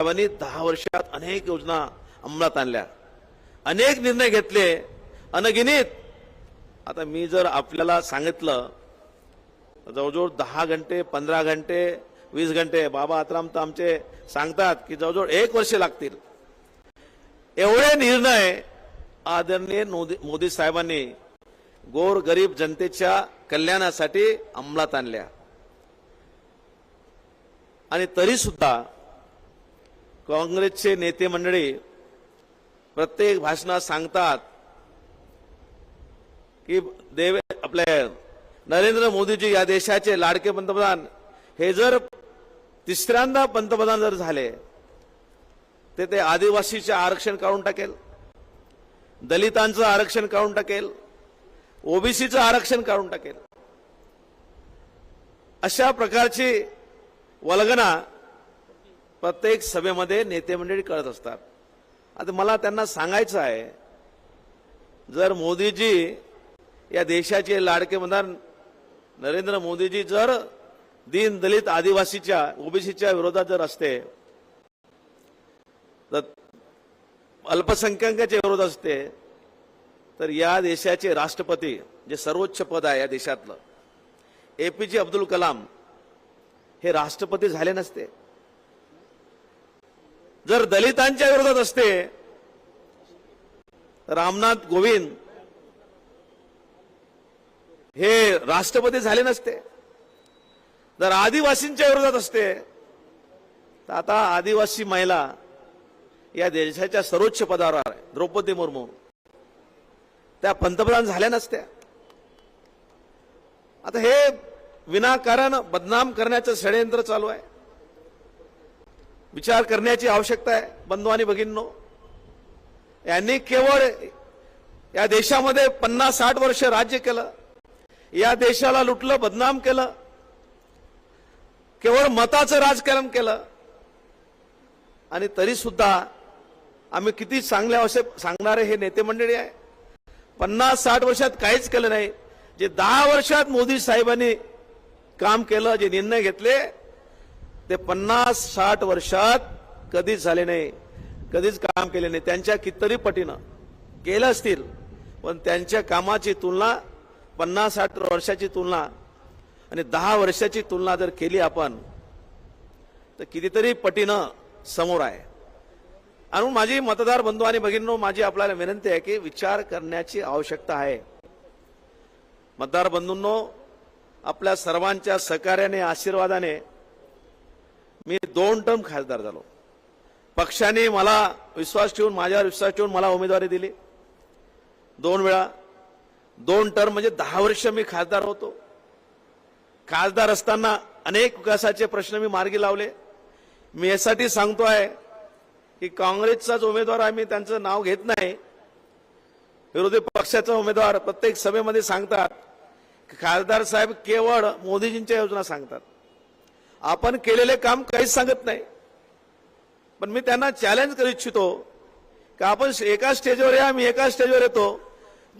साहेबांनी दहा वर्षात अनेक योजना अंमलात आणल्या. अनेक निर्णय घेतले. अनगिनीत आता मी जर आपल्याला सांगितलं जवळजवळ दहा घंटे पंधरा घंटे वीस घंटे बाबा आत्राम तर आमचे सांगतात की जवळजवळ एक वर्ष लागतील. एवढे निर्णय आदरणीय मोदी साहेबांनी गोर गरीब जनतेच्या कल्याणासाठी अंमलात आणल्या. आणि तरी सुद्धा काँग्रेसचे नेते मंडळी प्रत्येक भाषणात सांगतात की देव आपले नरेंद्र मोदीजी या देशाचे लाडके पंतप्रधान हे जर तिसऱ्यांदा पंतप्रधान जर झाले ते ते आदिवासीचे आरक्षण काढून टाकेल दलितांचं आरक्षण काढून टाकेल ओबीसीचं आरक्षण काढून टाकेल. अशा प्रकारची वल्गना प्रत्येक सभेमध्ये नेते मंडळी करत असतात. आता मला त्यांना सांगायचं आहे जर मोदीजी या देशाचे लाडके मतदार नरेंद्र मोदीजी जर दीन दलित आदिवासीच्या ओबीसीच्या विरोधात जर असते तर अल्पसंख्याकाच्या विरोध असते तर या देशाचे राष्ट्रपती जे सर्वोच्च पद आहे या देशातलं एपीजे अब्दुल कलाम हे राष्ट्रपती झाले नसते. जर दलितांच्या विरोधात असते रामनाथ गोविंद हे राष्ट्रपती झाले नसते. जर आदिवासींच्या विरोधात असते तर आता आदिवासी महिला या देशाच्या सर्वोच्च पदावर आहे द्रौपदी मुर्मू. त्या पंतप्रधान झाल्या नसत्या. आता हे विनाकारण बदनाम करण्याचं षडयंत्र चालू आहे. विचार करण्याची आवश्यकता आहे बंधू आणि भगिनींनो. यांनी केवळ या देशामध्ये पन्नास साठ वर्ष राज्य केलं या देशाला लुटलं बदनाम केलं केवळ मताचं राजकारण केलं आणि तरी सुद्धा आम्ही किती चांगले असे सांगणारे हे नेते मंडळी आहे. पन्नास साठ वर्षात काहीच केलं नाही. जे दहा वर्षात मोदी साहेबांनी काम केलं जे निर्णय घेतले ते पन्नास साठ वर्षात कधीच झाले नाही कधीच काम केले नाही. त्यांच्या कितीतरी पटीनं केलं असतील पण त्यांच्या कामाची तुलना पन्नास साठ वर्षाची तुलना आणि दहा वर्षाची तुलना जर केली आपण तर कितीतरी पटीनं समोर आहे. आणि माझी मतदार बंधू आणि भगिनींनो माझी आपल्याला विनंती आहे की विचार करण्याची आवश्यकता आहे. मतदार बंधूंनो आपल्या सर्वांच्या सहकार्याने आशीर्वादाने मी दोन टर्म खासदार झालो. पक्षाने मला विश्वास ठेवून माझ्यावर विश्वास ठेवून मला उमेदवारी दिली. दोन वेळा. दोन टर्म म्हणजे दहा वर्ष मी खासदार होतो. खासदार असताना अनेक विकासाचे प्रश्न मी मार्गी लावले. मी यासाठी सांगतो आहे की काँग्रेसचाच उमेदवार आम्ही त्यांचं नाव घेत नाही. विरोधी पक्षाचा उमेदवार प्रत्येक सभेमध्ये सांगतात खासदार साहेब केवळ मोदीजींच्या योजना सांगतात. आपण केलेले काम काहीच सांगत नाही. पण मी त्यांना चॅलेंज करू इच्छितो की आपण एका स्टेजवर या मी एका स्टेजवर येतो.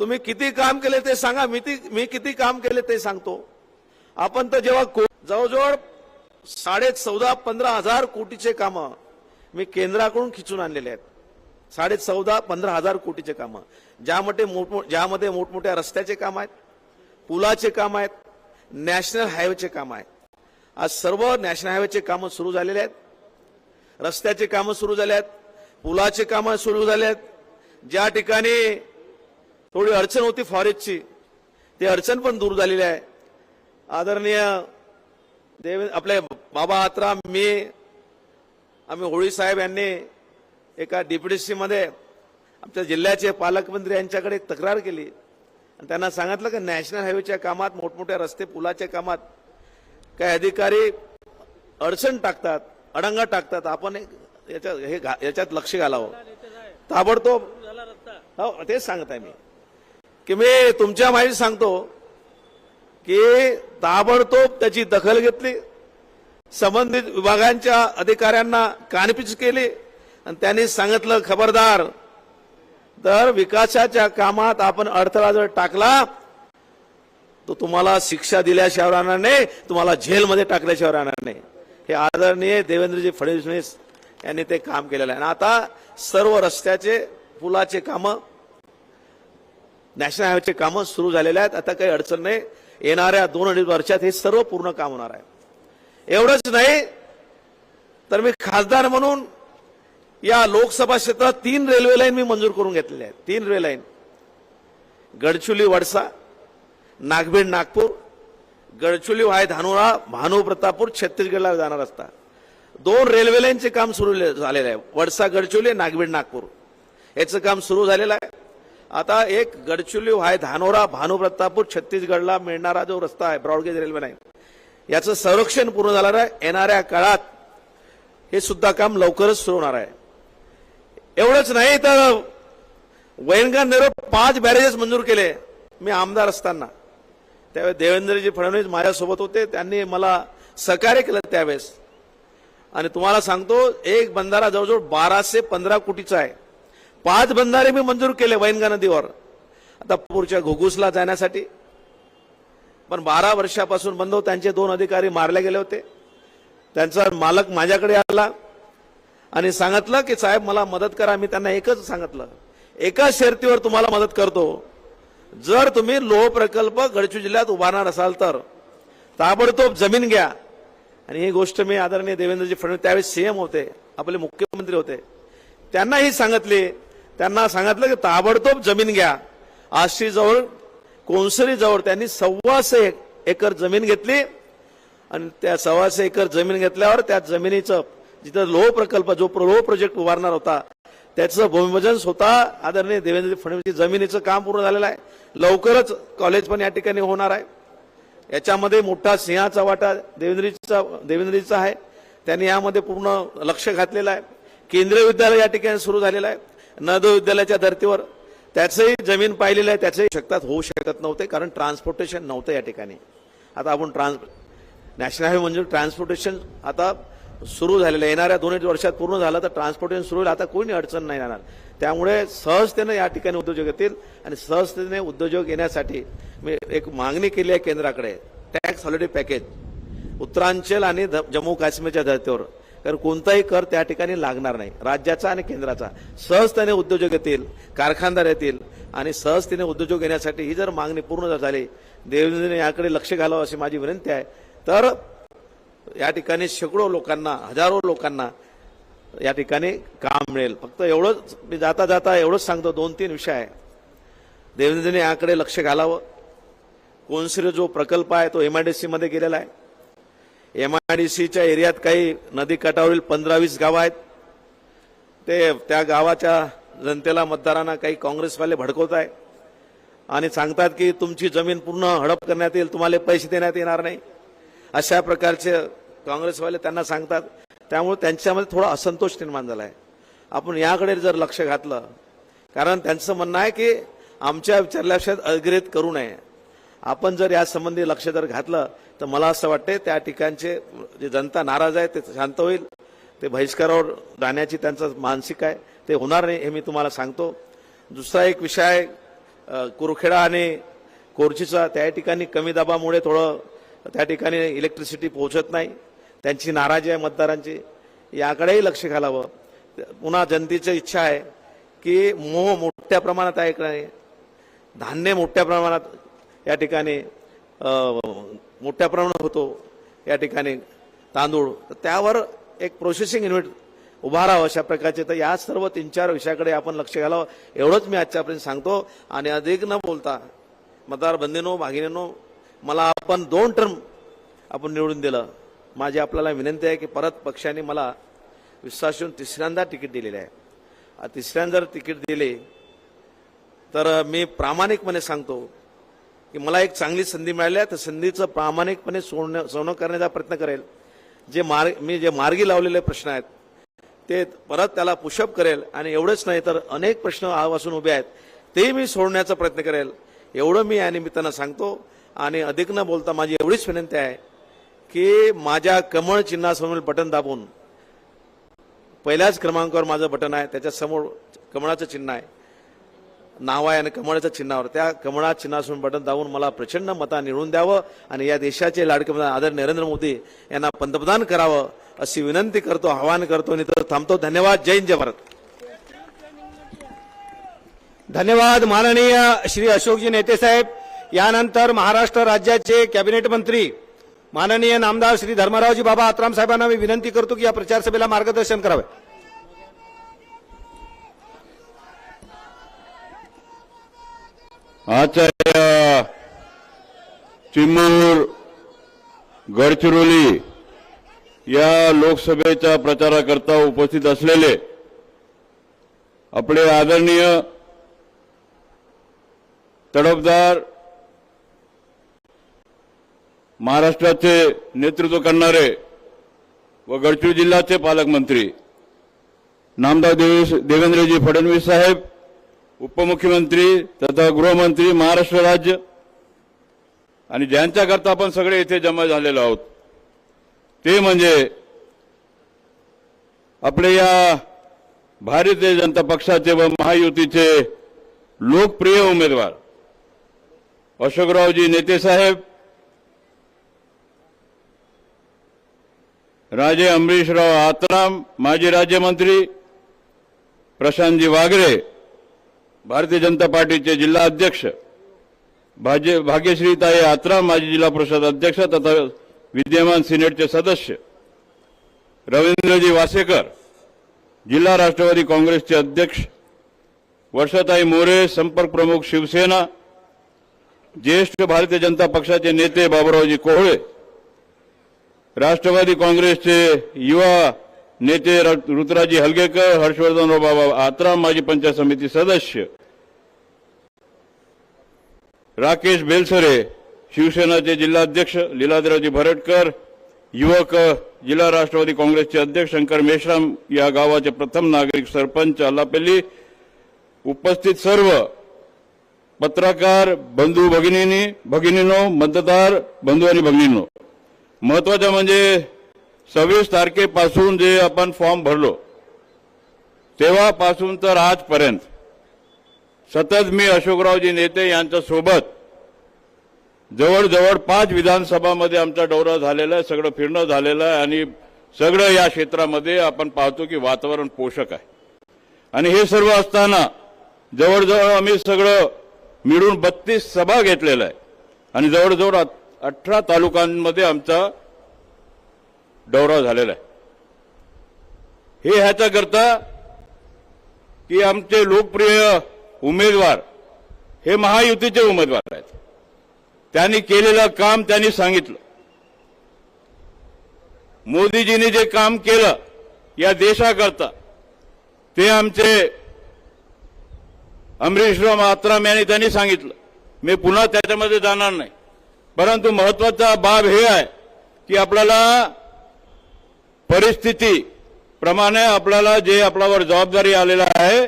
तुम्ही किती काम केले ते सांगा मी ती मी किती काम केले ते सांगतो. आपण तर जेव्हा जवळजवळ साडे चौदा पंधरा हजार कोटीचे कामं मी केंद्राकडून खिचून आणलेले आहेत. साडे चौदा पंधरा हजार कोटीचे कामं. ज्यामध्ये मोठमो ज्यामध्ये मोठमोठ्या रस्त्याचे काम आहेत पुलाचे काम आहेत नॅशनल हायवेचे काम आहेत. आज सर्व नॅशनल हायवेचे कामं सुरू झालेले आहेत. रस्त्याचे कामं सुरू झाले आहेत. पुलाचे कामं सुरू झाले आहेत. ज्या ठिकाणी थोडी अडचण होती फॉरेस्टची ती अडचण पण दूर झालेली आहे. आदरणीय देव आपले बाबा आत्रा मी आम्ही होळी साहेब यांनी एका डीपीडीसी आमच्या जिल्ह्याचे पालकमंत्री यांच्याकडे तक्रार केली. आणि त्यांना सांगितलं की नॅशनल हायवेच्या कामात मोठमोठ्या रस्ते पुलाच्या कामात काही अधिकारी अडचण टाकतात अडंगा टाकतात आपण याच्यात हे याच्यात लक्ष घालावं. ताबडतोब हो तेच सांगत आहे मी. की मी तुमच्या माहिती सांगतो की ताबडतोब त्याची दखल घेतली संबंधित विभागांच्या अधिकाऱ्यांना कानपीच केली आणि त्यांनी सांगितलं खबरदार तर विकासाच्या कामात आपण अडथळा जर टाकला तो तुम्हाला शिक्षा दिल्याशिवाय राहणार नाही तुम्हाला जेलमध्ये टाकल्याशिवाय राहणार नाही. हे आदरणीय देवेंद्रजी फडणवीस यांनी ते काम केलेलं आहे. आणि आता सर्व रस्त्याचे पुलाचे कामं नॅशनल हायवेचे कामं सुरू झालेले आहेत. आता काही अडचण नाही. येणाऱ्या दोन अडीच वर्षात हे सर्व पूर्ण काम होणार आहे. एवढंच नाही तर मी खासदार म्हणून या लोकसभा क्षेत्रात तीन रेल्वे लाईन मी मंजूर करून घेतलेल्या आहेत. तीन railway line. Gadchuli Wadsa Nagbhid Nagpur Gadchuli via Dhanora Bhanu Pratapur छत्तीसगडला जाणार रस्ता दोन रेल्वे लाईनचे काम सुरू झालेलं आहे. वडसा गडचुली नागभीड नागपूर. याचं काम सुरू झालेलं आहे. आता एक गडचुली वाय धानोरा भानू प्रतापूर छत्तीसगडला मिळणारा जो रस्ता आहे ब्रॉडगेज रेल्वे लाईन याचं संरक्षण पूर्ण झालं आहे. येणाऱ्या काळात हे सुद्धा काम लवकरच सुरू होणार आहे. एवढंच नाही तर वैनगंगा नेरो पाच बॅरेजेस मंजूर केले. मी आमदार असताना. त्यावेळेस देवेंद्रजी फडणवीस माझ्यासोबत होते. त्यांनी मला सहकार्य केलं त्यावेळेस. आणि तुम्हाला सांगतो एक बंधारा जवळजवळ बाराशे पंधरा कोटीचा आहे. पाच बंधारे मी मंजूर केले वैनगा नदीवर. आता पुढच्या घुगुसला जाण्यासाठी. पण बारा वर्षापासून बंद त्यांचे दोन अधिकारी मारले गेले होते. त्यांचा मालक माझ्याकडे आला. आणि सांगितलं की साहेब मला मदत करा. मी त्यांना एकच सांगितलं. एका शर्तीवर तुम्हाला मदत करतो. जर तुम्ही लोह प्रकल्प गडचिरोली जिल्ह्यात उभारणार असाल तर ताबडतोब जमीन घ्या. आणि ही गोष्ट मी आदरणीय देवेंद्रजी फडणवीस त्यावेळेस सीएम होते आपले मुख्यमंत्री होते. त्यांनाही सांगितले त्यांना सांगितलं की ताबडतोब जमीन घ्या. आष्टीजवळ कोनसरीजवळ त्यांनी सव्वाशे एकर जमीन घेतली. आणि त्या सव्वाशे एकर जमीन घेतल्यावर त्या जमिनीचं जिथं लोह प्रकल्प जो प्र- लोह प्रोजेक्ट उभारणार होता त्याचं भूमिपूजन स्वतः आदरणीय देवेंद्र फडणवीस जमिनीचं काम पूर्ण झालेलं आहे. लवकरच कॉलेज पण या ठिकाणी होणार आहे. याच्यामध्ये मोठा सिंहाचा वाटा देवेंद्रीचा देवेंद्रीचा आहे. त्यांनी यामध्ये पूर्ण लक्ष घातलेलं आहे. केंद्रीय विद्यालय या ठिकाणी सुरू झालेलं आहे. नदो विद्यालयाच्या धर्तीवर त्याचंही जमीन पाहिलेलं आहे. त्याचंही शकतात होऊ शकत नव्हते कारण ट्रान्सपोर्टेशन नव्हतं या ठिकाणी. आता आपण ट्रान्स नॅशनल हायवे म्हणजे ट्रान्सपोर्टेशन आता सुरू झालेलं आहे. येणाऱ्या दोन एक वर्षात पूर्ण झालं तर ट्रान्सपोर्टेशन सुरू होईल. आता कोणी अडचण नाही येणार त्यामुळे सहजतेने या ठिकाणी उद्योजक येतील आणि सहजतेने उद्योजक येण्यासाठी मी एक मागणी केली आहे केंद्राकडे. टॅक्स हॉलिडे पॅकेज उत्तरांचल आणि ध- जम्मू काश्मीरच्या धर्तीवर. कारण कोणताही कर त्या ठिकाणी लागणार नाही. राज्याचा आणि केंद्राचा. सहजतेने उद्योजक येतील कारखानदार येतील आणि सहजतेने उद्योजक येण्यासाठी ही जर मागणी पूर्ण झाली देवेंद्रने याकडे लक्ष घालावं अशी माझी विनंती आहे. तर या ठिकाणी शेकडो लोकांना हजारो लोकांना या ठिकाणी काम मिळेल. फक्त एवढंच मी जाता जाता एवढंच सांगतो दोन तीन विषय आहे. देवेंद्रजीने याकडे लक्ष घालावं. कोनसिर जो प्रकल्प आहे तो एमआयडीसी मध्ये गेलेला आहे. एमआयडीसीच्या एरियात काही नदी काठावरील पंधरा वीस गावं आहेत. ते त्या गावाच्या जनतेला मतदारांना काही काँग्रेसवाले भडकवत आहे आणि सांगतात की तुमची जमीन पूर्ण हडप करण्यात येईल तुम्हाला पैसे देण्यात येणार नाही. अशा प्रकारचे काँग्रेसवाले त्यांना सांगतात. त्यामुळे त्यांच्यामध्ये थोडा असंतोष निर्माण झाला आहे आपण याकडे जर लक्ष घातलं कारण त्यांचं म्हणणं आहे की आमच्या विचारल्याशिवाय अग्रेत करू नये. आपण जर यासंबंधी लक्ष जर घातलं तर मला असं वाटते त्या ठिकाणचे जे जनता नाराज आहे ते शांत होईल. ते बहिष्कारावर जाण्याची त्यांचं मानसिक आहे ते होणार नाही हे मी तुम्हाला सांगतो. दुसरा एक विषय आहे कुरखेडा आणि कोरचीचा. त्या ठिकाणी कमी दाबामुळे थोडं त्या ठिकाणी इलेक्ट्रिसिटी पोहोचत नाही. त्यांची नाराजी आहे मतदारांची. याकडेही लक्ष घालावं. पुन्हा जनतेची इच्छा आहे की मोह मोठ्या प्रमाणात आहे का नाही? धान्य मोठ्या प्रमाणात या ठिकाणी मोठ्या प्रमाणात होतो. या ठिकाणी तांदूळ. तर त्यावर एक प्रोसेसिंग युनिट उभारावं अशा प्रकारचे. तर या सर्व तीन चार विषयाकडे आपण लक्ष घालावं. एवढंच मी आजच्यापर्यंत सांगतो. आणि अधिक न बोलता मतदार बंधूंनो भागिनीनो मला आपण दोन टर्म आपण निवडून दिलं. माझी आपल्याला विनंती आहे की परत पक्षाने मला विश्वास तिसऱ्यांदा तिकीट दिलेले आहे. तिसऱ्यांदा जर तिकीट दिले तर मी प्रामाणिकपणे सांगतो की मला एक चांगली संधी मिळाली आहे. तर संधीचं प्रामाणिकपणे सोडणं सोनं करण्याचा प्रयत्न करेल. जे मार्ग मी जे मार्गी लावलेले प्रश्न आहेत ते परत त्याला पुशअप करेल. आणि एवढंच नाही तर अनेक प्रश्न आजपासून उभे आहेत. ते मी सोडण्याचा प्रयत्न करेल. एवढं मी या निमित्तानं सांगतो. आणि अधिक न बोलता माझी एवढीच विनंती आहे की माझ्या कमळ चिन्हासमोर बटन दाबून पहिल्याच क्रमांकावर माझं बटन आहे त्याच्यासमोर कमळाचं चिन्ह आहे. नाव आहे आणि कमळाच्या चिन्हावर. त्या कमळा चिन्हासमोर बटन दाबून मला प्रचंड मता निवडून द्यावं आणि या देशाचे लाडके आदर नरेंद्र मोदी यांना पंतप्रधान करावं अशी विनंती करतो आवाहन करतो आणि तर थांबतो. धन्यवाद. जय हिंद जय भारत. धन्यवाद माननीय श्री अशोकजी नेते साहेब. यानंतर महाराष्ट्र राज्याचे कॅबिनेट मंत्री माननीय नामदार श्री धर्मरावजी बाबा आत्राम साहेबांना मी विनंती करतो की या प्रचार सभेला मार्गदर्शन करावे. आचार्य चिमूर गडचिरोली या लोकसभेच्या प्रचाराकरता उपस्थित असलेले आपले आदरणीय तडफदार महाराष्ट्राचे नेतृत्व करणारे व गडचिरोली जिल्ह्याचे पालकमंत्री नामदार देवेश देवेंद्रजी फडणवीस साहेब उपमुख्यमंत्री तथा गृहमंत्री महाराष्ट्र राज्य आणि ज्यांच्याकरता आपण सगळे इथे जमा झालेलो आहोत ते म्हणजे आपले या भारतीय जनता पक्षाचे व महायुतीचे लोकप्रिय उमेदवार अशोकरावजी नेते साहेब राजे अंबरीशराव आत्राम माजी राज्यमंत्री प्रशांतजी वागरे भारतीय जनता पार्टीचे जिल्हा अध्यक्ष भाजे भाग्यश्रीताई आत्राम माजी जिल्हा परिषद अध्यक्ष तथा विद्यमान सिनेटचे सदस्य रवींद्रजी वासेकर जिल्हा राष्ट्रवादी काँग्रेसचे अध्यक्ष वर्षाताई मोरे संपर्क प्रमुख शिवसेना ज्येष्ठ भारतीय जनता पक्षाचे नेते बाबुरावजी कोहळे राष्ट्रवादी काँग्रेसचे युवा नेते ऋतुराजी हलगेकर हर्षवर्धनराव बाबा आत्राम माजी पंचायत समिती सदस्य. राकेश बेलसरे शिवसेनाचे जिल्हाध्यक्ष लीलाधररावजी भरटकर युवक जिल्हा राष्ट्रवादी काँग्रेसचे अध्यक्ष शंकर मेश्राम या गावाचे प्रथम नागरिक सरपंच अल्लापल्ली. उपस्थित सर्व पत्रकार बंधू भगिनी भगिनीनो मतदार बंधू आणि भगिनीनो. महत्वाचं म्हणजे सव्वीस तारखेपासून जे आपण फॉर्म भरलो तेव्हापासून तर आजपर्यंत सतत मी अशोकरावजी नेते यांच्या सोबत जवळजवळ पाच विधानसभामध्ये आमचा दौरा झालेला आहे सगळं फिरणं झालेलं आहे आणि सगळं या क्षेत्रामध्ये आपण पाहतो की वातावरण पोषक आहे. आणि हे सर्व असताना जवळजवळ आम्ही सगळं मिळून बत्तीस सभा घेतलेल्या आहे आणि जवळजवळ अठरा तालुक्यांमध्ये आमचा दौरा झालेला आहे. हे ह्याच्याकरता की आमचे लोकप्रिय उमेदवार हे महायुतीचे उमेदवार आहेत. त्यांनी केलेलं काम त्यांनी सांगितलं. मोदीजींनी जे काम केलं या देशाकरता ते आमचे अमरीशराव मात्राम यांनी त्यांनी सांगितलं. मी पुन्हा त्याच्यामध्ये जाणार नाही. परंतु महत्त्वाचा बाब हे आहे की आपल्याला परिस्थिती प्रमाणे आपल्याला जे आपल्यावर जबाबदारी आलेला आहे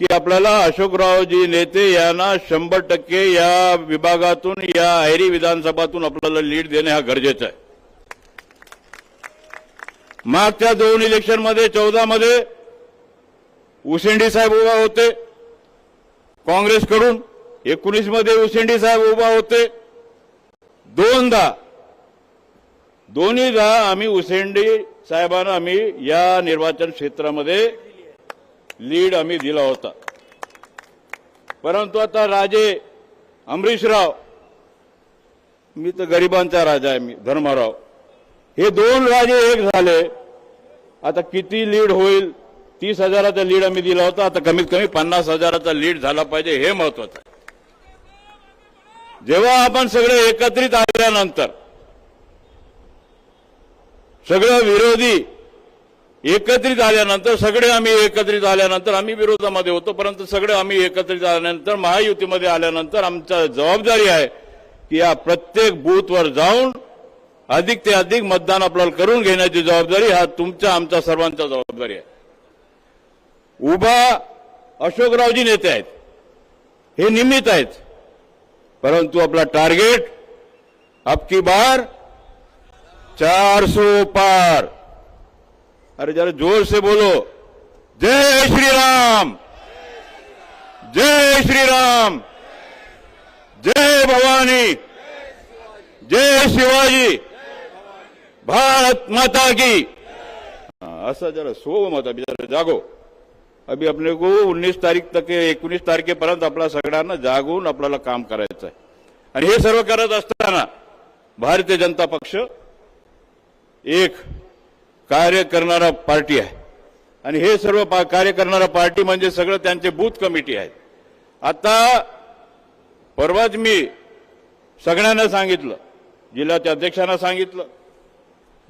की आपल्याला अशोकरावजी नेते यांना शंभर टक्के या विभागातून या ऐरी विधानसभातून आपल्याला लीड देणे हा गरजेचं आहे. मागच्या दोन इलेक्शनमध्ये चौदा मध्ये उसेंडी साहेब उभा होते. काँग्रेसकडून एकोणीसमध्ये उसेंडी साहेब उभा होते. दोनदा. दोन्हीदा आम्ही उसेंडी साहेबांना आम्ही या निर्वाचन क्षेत्रामध्ये लीड आम्ही दिला होता. परंतु आता राजे अमरीशराव मी तर गरिबांचा राजा आहे मी धर्माराव. हे दोन राजे एक झाले. आता किती लीड होईल? तीस हजाराचा लीड आम्ही दिला होता. आता कमीत कमी पन्नास हजाराचा लीड झाला पाहिजे हे महत्वाचं आहे. जेव्हा आपण सगळे एकत्रित आल्यानंतर सगळं विरोधी एकत्रित आल्यानंतर सगळे आम्ही एकत्रित आल्यानंतर आम्ही विरोधामध्ये होतो परंतु सगळे आम्ही एकत्रित आल्यानंतर महायुतीमध्ये आल्यानंतर आमच्या जबाबदारी आहे की या प्रत्येक बूथवर जाऊन अधिक ते अधिक मतदान आपल्याला करून घेण्याची जबाबदारी हा तुमच्या आमच्या सर्वांचा जबाबदारी आहे. उभा अशोकरावजी नेते आहेत. हे निमित्त आहेत. परंतु आपला टार्गेट अबकी बार चार सौ पार. अरे जरा जोर से बोलो. जय श्री राम जय श्रीराम. जय भवानी. जय शिवाजी. भारत माता की. हाँ, जरा सोब माता अभी जागो. अभी अपने को 19 तारीख तक एकोणीस तारखेपर्यंत आपल्या सगळ्यांना जागून आपल्याला काम करायचं आहे आणि हे सर्व करत असताना भारतीय जनता पक्ष एक कार्य करणारा पार्टी आहे. आणि हे सर्व पा- कार्य करणारा पार्टी म्हणजे सगळं त्यांचे बूथ कमिटी आहेत. आता परवाच मी सगळ्यांना सांगितलं जिल्ह्याच्या अध्यक्षांना सांगितलं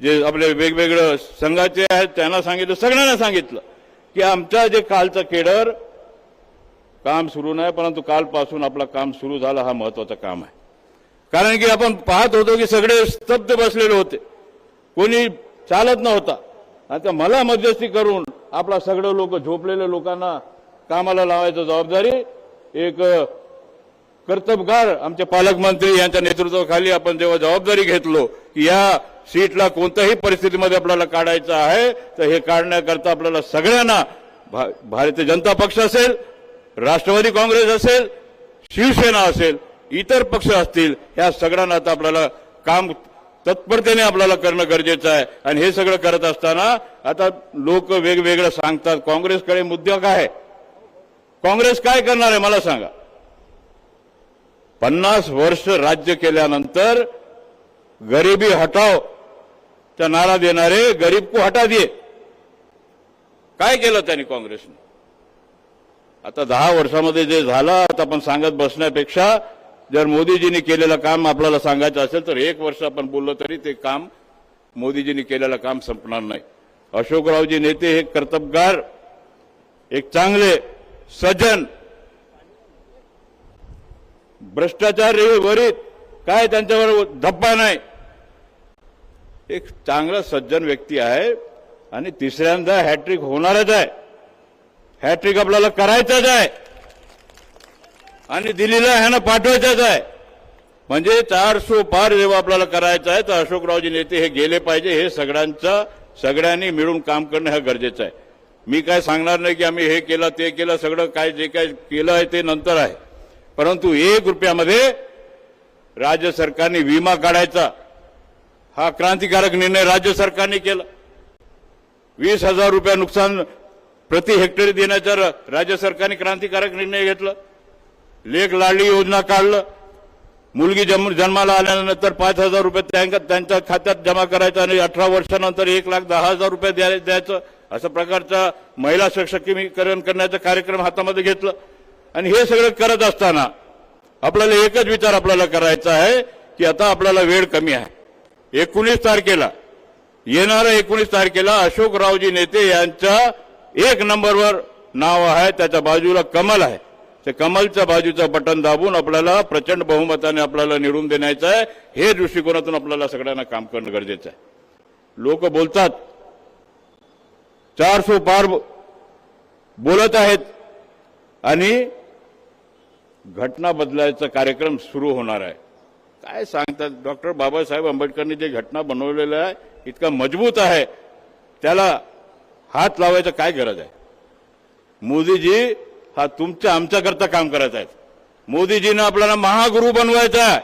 जे आपले वेगवेगळं संघाचे आहेत त्यांना सांगितलं सगळ्यांना सांगितलं. की आमच्या जे कालचं केडर काम सुरू नाही परंतु कालपासून आपलं काम सुरू झालं हा महत्वाचं काम आहे. कारण की आपण पाहत होतो की सगळे स्तब्ध बसलेले होते. कोणी चालत नव्हता. आता मला मध्यस्थी करून आपला सगळं लोक झोपलेल्या लोकांना कामाला लावायची जबाबदारी एक कर्तबगार आमचे पालकमंत्री यांच्या नेतृत्वाखाली आपण जेव्हा जबाबदारी घेतलो या सीटला कोणत्याही परिस्थितीमध्ये आपल्याला काढायचं आहे तर हे काढण्याकरता आपल्याला सगळ्यांना भा- भारतीय जनता पक्ष असेल राष्ट्रवादी काँग्रेस असेल शिवसेना असेल इतर पक्ष असतील या सगळ्यांना आता आपल्याला काम तत्परतेने आपल्याला करणं गरजेचं आहे. आणि हे सगळं करत असताना आता लोक वेगवेगळं सांगतात काँग्रेसकडे मुद्दा काय? काँग्रेस काय करणार आहे मला सांगा. पन्नास वर्ष राज्य केल्यानंतर गरिबी हटाव चा नारा देणारे गरीब को हटा दिए काय केलं त्यांनी काँग्रेसने? आता दहा वर्षामध्ये जे झालं आता आपण सांगत बसण्यापेक्षा जर मोदीजींनी केलेलं काम आपल्याला सांगायचं असेल तर एक वर्ष आपण बोललो तरी ते काम मोदीजींनी केलेलं काम संपणार नाही. अशोकरावजी नेते हे कर्तबगार एक चांगले सज्जन. भ्रष्टाचार वरीत काय त्यांच्यावर धप्पा नाही. एक चांगला सज्जन व्यक्ती आहे आणि तिसऱ्यांदा हॅट्रिक होणारच आहे. हॅट्रिक आपल्याला करायचंच आहे. आणि दिल्लीला ह्यानं पाठवायचंच आहे. म्हणजे चार सो पार जेव्हा आपल्याला करायचं आहे तर अशोकरावजी नेते हे गेले पाहिजे हे सगळ्यांचा सगळ्यांनी मिळून काम करणं हे गरजेचं आहे. मी काय सांगणार नाही की आम्ही हे केलं ते केलं सगळं काय जे काय केलं आहे ते नंतर आहे. परंतु एक रुपयामध्ये राज्य सरकारने विमा काढायचा. हा क्रांतिकारक निर्णय राज्य सरकारने केला. वीस हजार रुपये नुकसान प्रति हेक्टरी देण्याचा राज्य सरकारने क्रांतिकारक निर्णय घेतला. लेख लाडली योजना काढलं. मुलगी जन्म जन्माला आल्यानंतर पाच हजार रुपये त्यांच्या त्यांच्या खात्यात जमा करायचं आणि अठरा वर्षानंतर एक लाख दहा हजार रुपये द्यायचं. अशा प्रकारचा महिला सशक्तीकरण करण्याचा कार्यक्रम हातामध्ये घेतलं. आणि हे सगळं करत असताना आपल्याला एकच विचार आपल्याला करायचा आहे की आता आपल्याला वेळ कमी आहे. एकोणीस तारखेला येणाऱ्या एकोणीस तारखेला अशोकरावजी नेते यांच्या एक नंबरवर नाव आहे त्याच्या बाजूला कमल आहे. ते कमलच्या बाजूचं बटन दाबून आपल्याला प्रचंड बहुमताने आपल्याला निवडून देण्याचं आहे. हे दृष्टिकोनातून आपल्याला सगळ्यांना काम करणं गरजेचं आहे. लोक बोलतात चारसो पार बोलत आहेत. आणि घटना बदलायचा कार्यक्रम सुरू होणार आहे. काय सांगतात? डॉक्टर बाबासाहेब आंबेडकरनी जे घटना बनवलेलं आहे इतका मजबूत आहे. त्याला हात लावायचं काय गरज आहे? मोदीजी हा तुमच्या आमच्याकरता काम करायचं आहे. मोदीजीनं आपल्याला महागुरु बनवायचा आहे.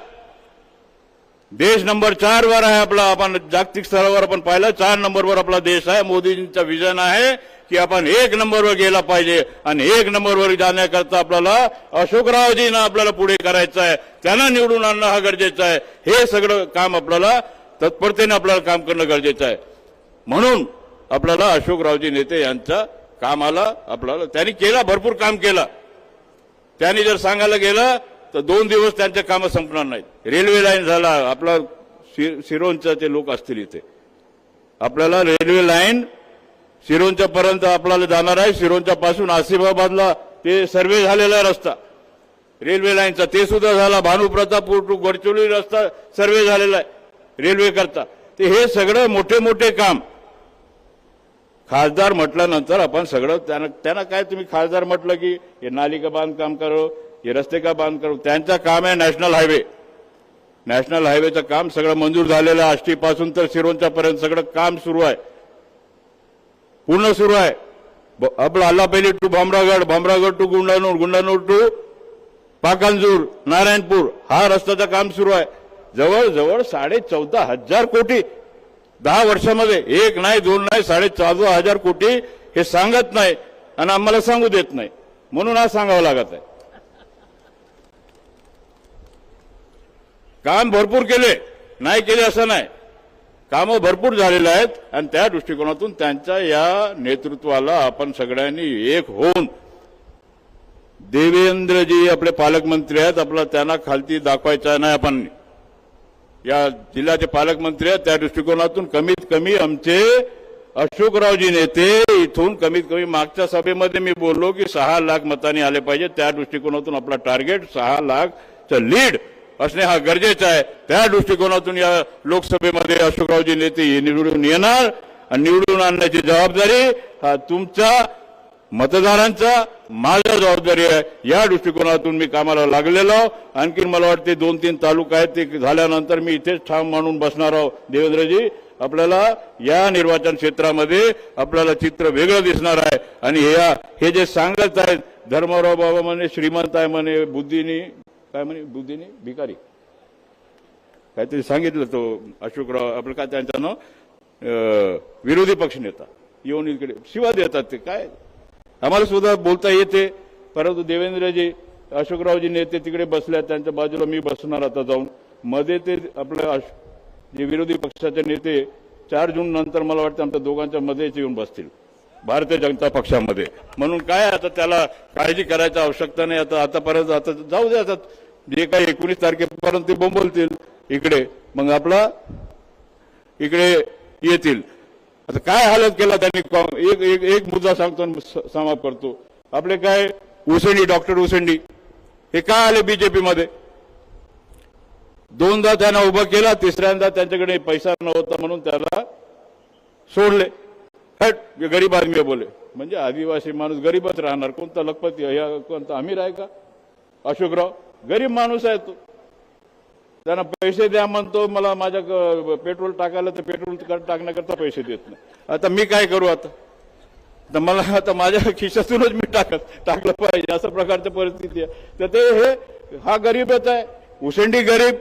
देश नंबर चार वर आहे आपला आपण जागतिक स्तरावर आपण पाहिलं चार नंबरवर आपला देश आहे. मोदीजींचा विजन आहे. की आपण एक नंबरवर गेला पाहिजे आणि एक नंबरवर जाण्याकरता आपल्याला अशोकरावजींना आपल्याला पुढे करायचं आहे. त्यांना निवडून आणणं हा गरजेचं आहे. हे सगळं काम आपल्याला तत्परतेने आपल्याला काम करणं गरजेचं आहे. म्हणून आपल्याला अशोकरावजी नेते काम कामाला आपल्याला त्यांनी केला भरपूर काम केलं. त्यांनी जर सांगायला गेलं तर दोन दिवस त्यांच्या कामं संपणार नाहीत. रेल्वे लाईन झाला आपला सि- सिरोंचा ते लोक असतील इथे. आपल्याला रेल्वे लाईन सिरोंच्या पर्यंत आपल्याला जाणार आहे. सिरोंच्या पासून आसिफाबादला ते सर्वे झालेला आहे रस्ता. रेल्वे लाईनचा ते सुद्धा झाला. भानुप्रतापूर टू गडचिरोली रस्ता सर्वे झालेला आहे. रेल्वे करता. ते हे सगळं मोठे मोठे काम. खासदार म्हटल्यानंतर आपण सगळं त्यांना त्यांना काय तुम्ही खासदार म्हटलं की हे नाली का बांधकाम करो हे रस्ते का बांध करो? त्यांचं काम आहे नॅशनल हायवे. नॅशनल हायवेचं काम सगळं मंजूर झालेलं आहे. आष्टीपासून तर सिरोंच्या पर्यंत सगळं काम सुरू आहे. पूर्ण सुरू आहे. ब- आला पहिले to Bhamragad Bhamragad to Gundanur Gundanur to Pakanjur Narayanpur हा रस्त्याचं काम सुरू आहे. जवळजवळ साडे चौदा हजार कोटी दहा वर्षामध्ये एक नाही दोन नाही साडे चौदा हजार कोटी हे सांगत नाही आणि आम्हाला सांगू देत नाही. म्हणून आज सांगावं लागत आहे. काम भरपूर केले नाही केले असं नाही. कामं भरपूर झालेले आहेत आणि त्या दृष्टिकोनातून त्यांच्या या नेतृत्वाला आपण सगळ्यांनी एक होऊन देवेंद्रजी आपले पालकमंत्री आहेत आपला त्यांना खालती दाखवायचा नाही आपण. या जिल्ह्याचे पालकमंत्री आहेत त्या दृष्टिकोनातून कमीत कमी आमचे अशोकरावजी नेते इथून कमीत कमी मागच्या सभेमध्ये मी बोललो की सहा लाख मतांनी आले पाहिजे त्या दृष्टिकोनातून आपला टार्गेट सहा लाखचं लीड. असणे हा गरजेचा आहे. त्या दृष्टिकोनातून या लोकसभेमध्ये अशोकरावजी नेते हे निवडून येणार आणि निवडून आणण्याची जबाबदारी हा तुमचा मतदारांचा माझा जबाबदारी आहे. या दृष्टिकोनातून मी कामाला लागलेलो. आणखीन मला वाटते दोन तीन तालुका आहेत ते झाल्यानंतर मी इथेच ठाम म्हणून बसणार आहो. देवेंद्रजी आपल्याला या निर्वाचन क्षेत्रामध्ये आपल्याला चित्र वेगळं दिसणार आहे. आणि हे जे सांगत आहेत धर्मराव बाबा म्हणे श्रीमंत आहे म्हणे बुद्धीनी काय म्हणे? बुद्धीने भिकारी. काहीतरी सांगितलं तो अशोकराव आपलं काय त्यांचं नाव? अं, विरोधी पक्ष नेता. येऊन इकडे शिवा देतात ते. काय? आम्हाला सुद्धा बोलता येते. परंतु देवेंद्रजी अशोकरावजी नेते तिकडे बसले त्यांच्या बाजूला मी बसणार आता जाऊन. मध्ये ते आपल्या जे विरोधी पक्षाचे नेते चार जून नंतर मला वाटतं आमच्या दोघांच्या मध्येच येऊन बसतील. भारतीय जनता पक्षामध्ये. म्हणून काय आता त्याला काळजी करायची आवश्यकता नाही. आता आतापर्यंत आता जाऊ दे आता. जे काही एकोणीस तारखेपर्यंत ते बोंबलतील इकडे. मग आपला इकडे येतील. आता काय हालत केला त्यांनी? एक एक एक मुद्दा सांगतो समाप्त करतो. आपले काय? उसेंडी डॉक्टर उसेंडी. हे काय आले बीजेपी मध्ये दोनदा त्यांना उभं केला तिसऱ्यांदा त्यांच्याकडे पैसा नव्हता म्हणून त्याला सोडले. थट गरीब आदमी बोले. म्हणजे आदिवासी माणूस गरीबच राहणार. कोणता लखपती कोणता अमीर आहे का? अशोकराव गरीब माणूस आहे तो. त्यांना पैसे द्या म्हणतो मला माझ्या पेट्रोल टाकायला तर पेट्रोल टाकण्याकरता पैसे देत नाही. आता मी काय करू आता? तर मला आता माझ्या खिशातूनच मी टाकत टाकलं पाहिजे. अशा प्रकारची परिस्थिती आहे. तर ते हे हा गरीबच आहे. उसेंडी गरीब.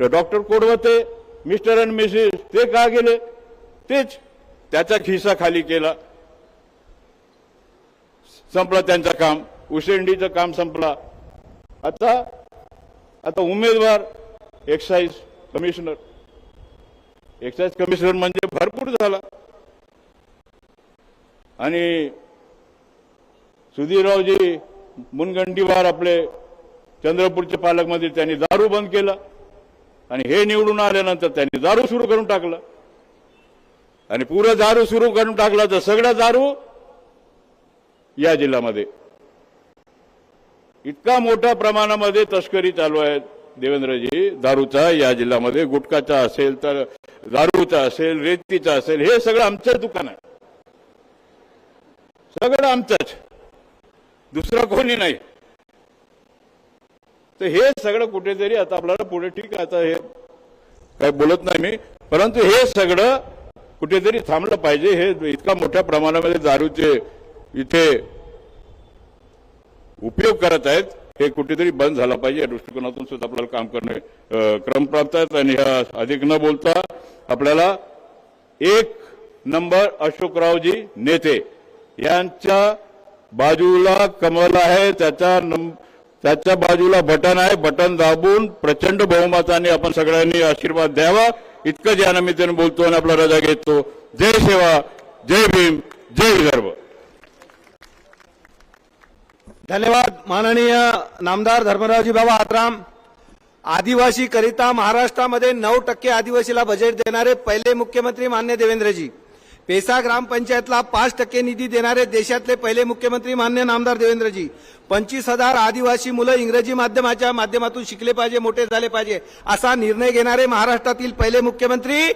तर doctor Kodwate Mr and Mrs ते का गेले? तेच. त्याचा खिसा खाली केला. संपला त्यांचं काम. उसेंडीचं काम संपला. आता आता उमेदवार एक्साईज कमिशनर एक्साईज कमिशनर म्हणजे भरपूर झाला. आणि सुधीररावजी मुनगंटीवार आपले चंद्रपूरचे पालकमंत्री त्यांनी दारू बंद केला. आणि हे निवडून आल्यानंतर त्यांनी दारू सुरू करून टाकलं. आणि पुरं दारू सुरू करून टाकला तर सगळं दारू या जिल्ह्यामध्ये. इतका मोठ्या प्रमाणामध्ये तस्करी चालू आहे देवेंद्रजी. दारूचा या जिल्ह्यामध्ये गुटखाचा असेल तर दारूचा असेल रेतीचा असेल हे सगळं आमचं दुकान आहे. सगळं आमचंच. दुसरं कोणी नाही. तर हे सगळं कुठेतरी आता आपल्याला पुढे ठीक आहे. आता हे काही बोलत नाही मी. परंतु हे सगळं कुठेतरी थांबलं पाहिजे. हे इतका मोठ्या प्रमाणामध्ये दारूचे इथे उपयोग करत आहेत हे कुठेतरी बंद झाला पाहिजे. या दृष्टिकोनातून सुद्धा आपल्याला काम करणे क्रम प्राप्त आहेत आणि ह्या अधिक न बोलता आपल्याला एक नंबर अशोकरावजी नेते यांच्या बाजूला कमल आहे त्याच्या त्याच्या बाजूला बटन आहे. बटन दाबून प्रचंड बहुमताने आपण सगळ्यांनी आशीर्वाद द्यावा. इतकं ज्या निमित्तानं बोलतो आणि आपला रजा घेतो. जय सेवा जय भीम जय विदर्भ. धन्यवाद माननीय नामदार धर्मरावजी बाबा आत्राम आदिवासी करिता महाराष्ट्रामध्ये नऊ टक्के आदिवासीला बजेट देणारे पहिले मुख्यमंत्री मान्य देवेंद्रजी. पेसा ग्रामपंचायतला पाच टक्के निधी देणारे देशातले पहिले मुख्यमंत्री मान्य नामदार देवेंद्रजी. पंचवीस हजार आदिवासी मुलं इंग्रजी माध्यमाच्या माध्यमातून शिकले पाहिजे मोठे झाले पाहिजे असा निर्णय घेणारे महाराष्ट्रातील पहिले मुख्यमंत्री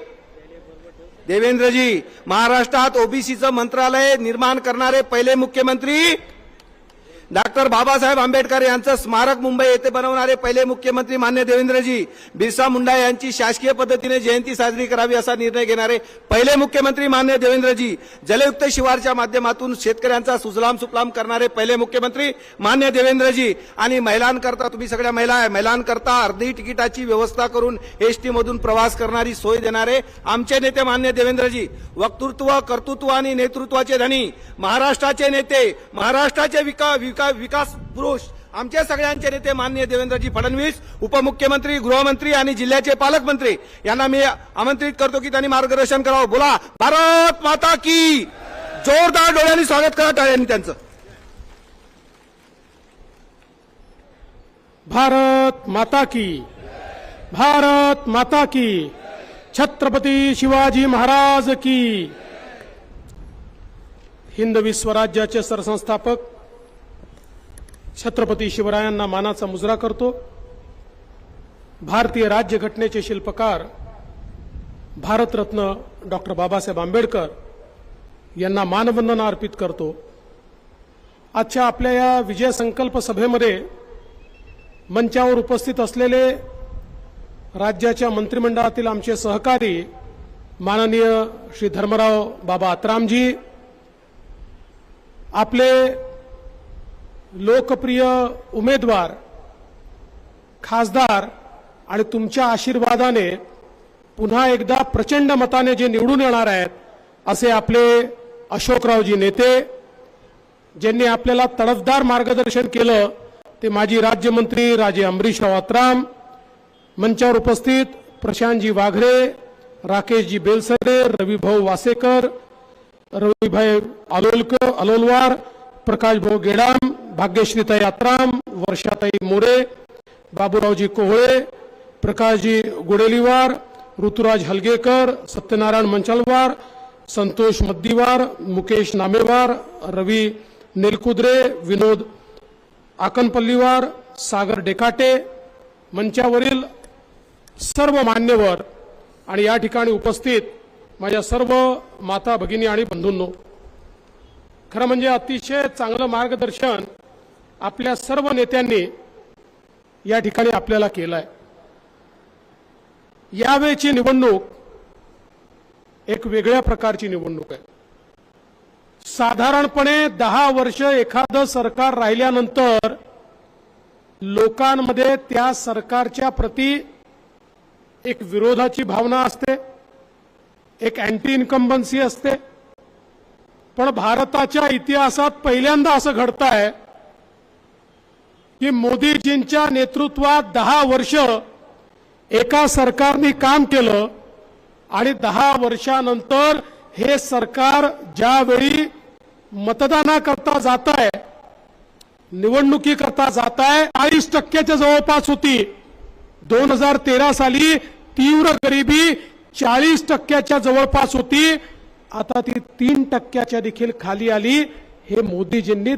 देवेंद्रजी. महाराष्ट्रात ओबीसीचं मंत्रालय निर्माण करणारे पहिले मुख्यमंत्री डॉक्टर बाबासाहेब आंबेडकर यांचं स्मारक मुंबई येथे बनवणारे पहिले मुख्यमंत्री मान्य देवेंद्रजी बिरसा मुंडा यांची शासकीय पद्धतीने जयंती साजरी करावी असा निर्णय घेणारे पहिले मुख्यमंत्री मान्य देवेंद्रजी जलयुक्त शिवारच्या माध्यमातून शेतकऱ्यांचा सुजलाम सुफलाम करणारे पहिले मुख्यमंत्री मान्य देवेंद्रजी आणि महिलांकरता तुम्ही सगळ्या महिला आहे महिलांकरता अर्धी तिकिटाची व्यवस्था करून एसटी मधून प्रवास करणारी सोय देणारे आमचे नेते मान्य देवेंद्रजी वक्तृत्व कर्तृत्व आणि नेतृत्वाचे धनी महाराष्ट्राचे नेते महाराष्ट्राचे विकास विका, विकास पुरुष. आमच्या सगळ्यांचे नेते माननीय देवेंद्रजी फडणवीस उपमुख्यमंत्री गृहमंत्री आणि जिल्ह्याचे पालकमंत्री. यांना मी आमंत्रित करतो की त्यांनी मार्गदर्शन करावं. बोला भारत माता की. जोरदार डोळ्यांनी स्वागत करा टाळ्यांनी त्यांचं. भारत माता की. भारत माता की. छत्रपती शिवाजी महाराज की. हिंदवी स्वराज्याचे सरसंस्थापक छत्रपती शिवरायांना मानाचा मुजरा करतो. भारतीय राज्यघटनेचे शिल्पकार भारतरत्न डॉक्टर बाबासाहेब आंबेडकर यांना मानवंदना अर्पित करतो. आजच्या आपल्या या विजय संकल्प सभेमध्ये मंचावर उपस्थित असलेले राज्याच्या मंत्रिमंडळातील आमचे सहकारी माननीय श्री धर्मराव बाबा आत्रामजी आपले लोकप्रिय उमेदवार खासदार आणि तुमच्या आशीर्वादाने पुन्हा एकदा प्रचंड मताने जे निवडून येणार आहेत असे आपले अशोकरावजी नेते ज्यांनी आपल्याला तडफदार मार्गदर्शन केलं ते माजी राज्यमंत्री राजे अंबरीशराव आत्राम मंचावर उपस्थित प्रशांतजी वाघरे राकेशजी बेलसरे रविभाऊ वासेकर रविभाई अलोलकर अलोलवार प्रकाशभाऊ गेडाम भाग्यश्रीताई आत्राम वर्षाताई मोरे बाबूरावजी कोहळे प्रकाशजी गुडेलीवार ऋतुराज हलगेकर सत्यनारायण मंचालवार संतोष मद्दीवार मुकेश नामेवार रवी नेलकुद्रे विनोद आकनपल्लीवार सागर डेकाटे मंचावरील सर्व मान्यवर आणि या ठिकाणी उपस्थित माझ्या सर्व माता भगिनी आणि बंधूंनो खरं म्हणजे अतिशय चांगलं मार्गदर्शन आपल्या सर्व नेत्यांनी या ठिकाणी आपल्याला केलं आहे यावेळची निवडणूक एक वेगळ्या प्रकारची निवडणूक आहे. साधारणपणे दहा वर्ष एखादं सरकार राहिल्यानंतर लोकांमध्ये त्या सरकारच्या प्रती एक विरोधाची भावना असते एक अँटी इन्कम्बन्सी असते. पण भारताच्या इतिहासात पहिल्यांदा असं घडत आहे की मोदीजींच्या नेतृत्वात दहा वर्ष एका सरकारने काम केलं आणि दहा वर्षानंतर हे सरकार ज्यावेळी मतदानाकरता जात आहे निवडणुकीकरता जात आहे चाळीस टक्क्याच्या जवळपास होती. दोन हजार तेरा साली तीव्र गरिबी चाळीस टक्क्याच्या जवळपास होती. आता ती तीन टक्क्याच्या देखील खाली आली. हे मोदीजींनी